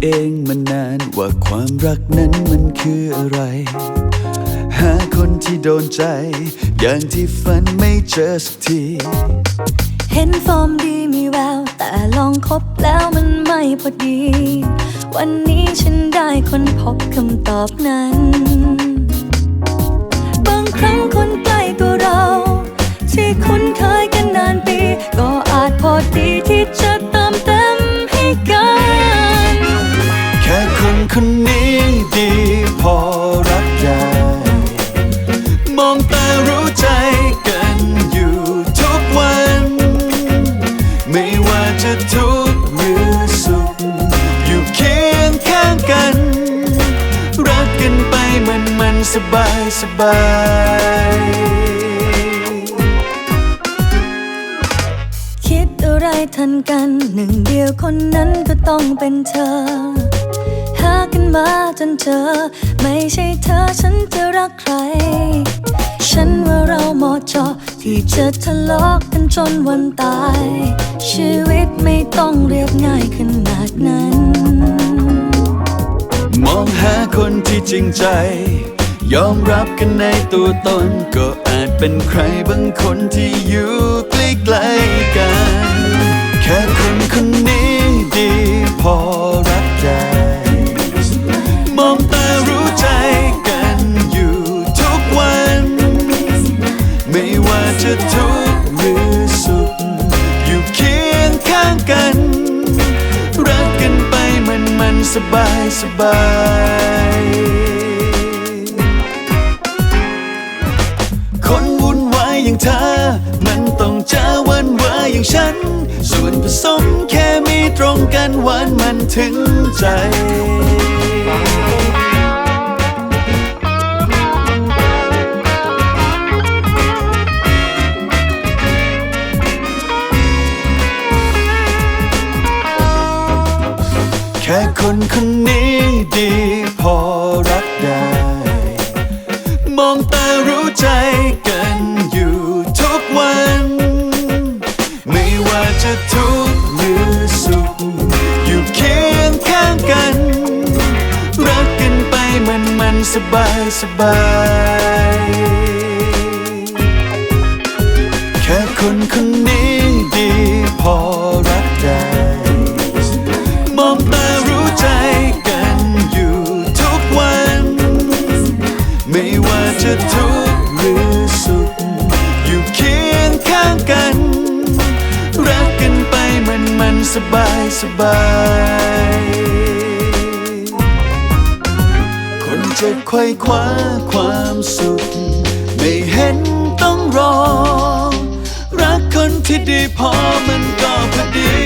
เองมานานว่าความรักนั้นมันคืออะไร หาคนที่โดนใจ อย่างที่ฝันไม่เจอสักที เห็นฟอร์มดีมีแวว แต่ลองคบแล้วมันไม่พอดี วันนี้ฉันได้คนพบคำตอบนั้น บางครั้งคนใกล้ตัวเรา ที่คุ้นเคยกันนานปีก็ สบายสบายคิดอะไรทันกันหนึ่งเดียวคนนั้นก็ต้องเป็นเธอ หากันมาจนเจอ ไม่ใช่เธอฉันจะรักใคร ฉันว่าเราเหมาะเจาะที่จะทะเลาะกันจนวันตาย ชีวิตไม่ต้องเรียบง่ายขนาดนั้น มองหาคนที่จริงใจ ยอมรับกันในตัวตน ก็อาจเป็นใครบางคนที่อยู่ใกล้ๆกัน แค่คนคนนี้ดีพอรักได้มองตารู้ใจกันอยู่ทุกวัน ไม่ว่าจะทุกข์หรือสุข อยู่เคียงข้างกัน รักกันไปมันมันสบายสบาย อย่างฉัน ส่วนผสมแค่มีตรงกันหวานมันถึงใจแค่คนคนนี้ดีพอ จะทุกข์หรือสุข อยู่เคียงข้างกัน รักกันไปมันมันสบายสบาย แค่คนคนนี้ดีพอรักได้มองตารู้ใจกันอยู่ทุกวัน ไม่ว่าจะทุก สบายสบาย คนจะไขว้คว้าความสุข ไม่เห็นต้องรอ รักคนที่ดีพอมันก็พอดี